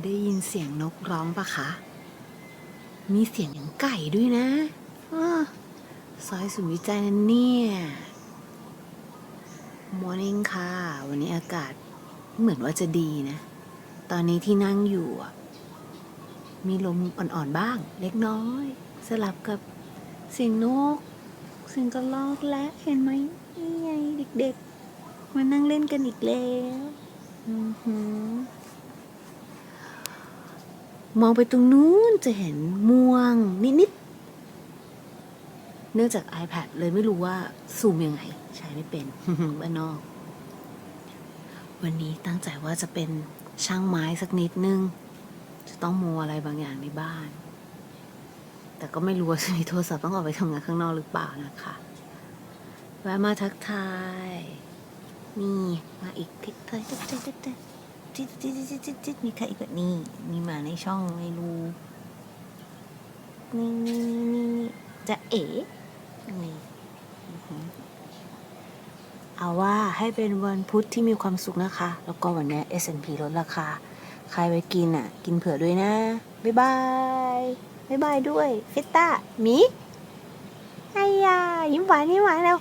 ได้ยินเสียงนกร้องปะคะ มีเสียงอย่างไก่ด้วยนะอซอยศูนย์วิจัยนั่นเนี่ยมอร์นิ่งค่ะ วันนี้อากาศเหมือนว่าจะดีนะ ตอนนี้ที่นั่งอยู่ มีลมอ่อนๆบ้าง เล็กน้อย สลับกับเสียงนก เสียงกระรอกและเห็นไหมนี่ไงเด็กๆ มานั่งเล่นกันอีกแล้ว อือหือ มองไปตรงนู้นจะเห็นม่วงนิดๆ เนื่องจาก iPad เลยไม่รู้ว่าซูมยังไง ใช้ไม่เป็นบ้านนอก วันนี้ตั้งใจว่าจะเป็นช่างไม้สักนิดนึง จะต้องโมอะไรบางอย่างในบ้าน แต่ก็ไม่รู้ว่าจะมีโทรศัพท์ต้องออกไปทำงานข้างนอกหรือเปล่านะคะแวะมาทักทาย นี่ มาอีกทิศทายทิศทายทิศทาย จิ๊ดจิ๊ดจิ๊ดจิ๊ดจิ๊ดมีใครอีกแบบนี้มีหมาในช่องไม่รู้นี่นี่นี่จะเอ๋นี่เอาว่าให้เป็นวันพุธที่มีความสุขนะคะ แล้วก็วันนี้ S&P ลดราคา ใครไปกินอะ กินเผื่อด้วยนะ บ๊ายบาย บ๊ายบายด้วยฟิตตาหมีไอ้ยายิ้มหวานยิ้มหวานแล้ว